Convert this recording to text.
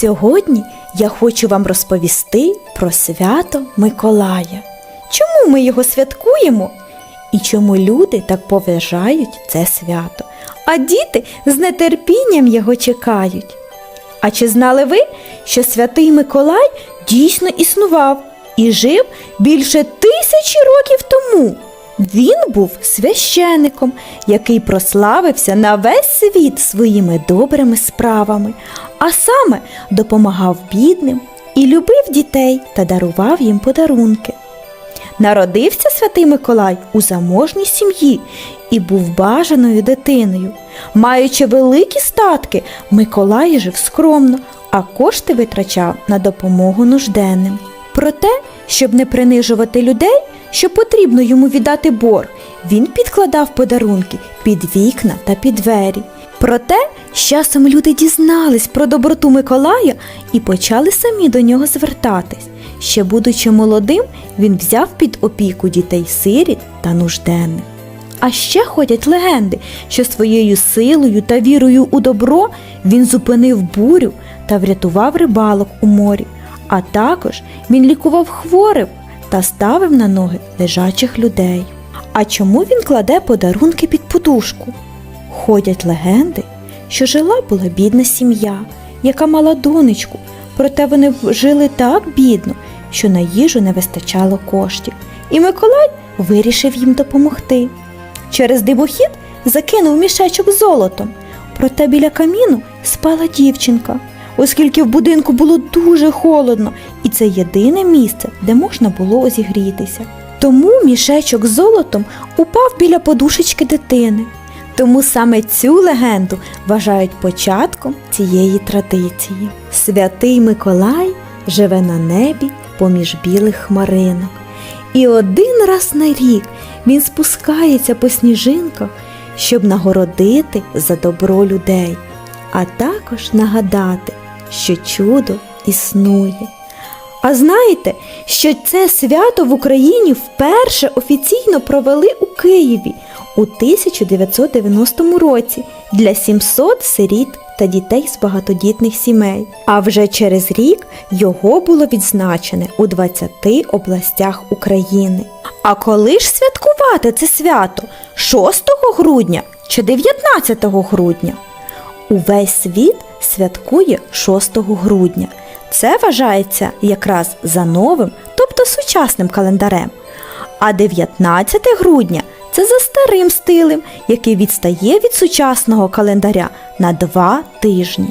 Сьогодні я хочу вам розповісти про свято Миколая. Чому ми його святкуємо і чому люди так поважають це свято, а діти з нетерпінням його чекають. А чи знали ви, що святий Миколай дійсно існував і жив більше тисячі років тому? Він був священником, який прославився на весь світ своїми добрими справами, а саме допомагав бідним і любив дітей та дарував їм подарунки. Народився святий Миколай у заможній сім'ї і був бажаною дитиною. Маючи великі статки, Миколай жив скромно, а кошти витрачав на допомогу нужденним. Проте, щоб не принижувати людей, що потрібно йому віддати борг, він підкладав подарунки під вікна та під двері. Проте з часом люди дізнались про доброту Миколая і почали самі до нього звертатись. Ще будучи молодим, він взяв під опіку дітей сиріт та нужденних. А ще ходять легенди, що своєю силою та вірою у добро він зупинив бурю та врятував рибалок у морі, а також він лікував хворих та ставив на ноги лежачих людей. А чому він кладе подарунки під подушку? Ходять легенди, що жила була бідна сім'я, яка мала донечку, проте вони жили так бідно, що на їжу не вистачало коштів, і Миколай вирішив їм допомогти. Через дивохід закинув мішечок золотом, проте біля каміну спала дівчинка, оскільки в будинку було дуже холодно, і це єдине місце, де можна було зігрітися. Тому мішечок з золотом упав біля подушечки дитини. Тому саме цю легенду вважають початком цієї традиції. Святий Миколай живе на небі поміж білих хмаринок. І один раз на рік він спускається по сніжинках, щоб нагородити за добро людей, а також нагадати, що чудо існує. А знаєте, що це свято в Україні вперше офіційно провели у Києві у 1990 році для 700 сиріт та дітей з багатодітних сімей. А вже через рік його було відзначене у 20 областях України. А коли ж святкувати це свято? 6 грудня чи 19 грудня? Увесь світ святкує 6 грудня. Це вважається якраз за новим, тобто сучасним календарем. А 19 грудня це за старим стилем, який відстає від сучасного календаря на два тижні.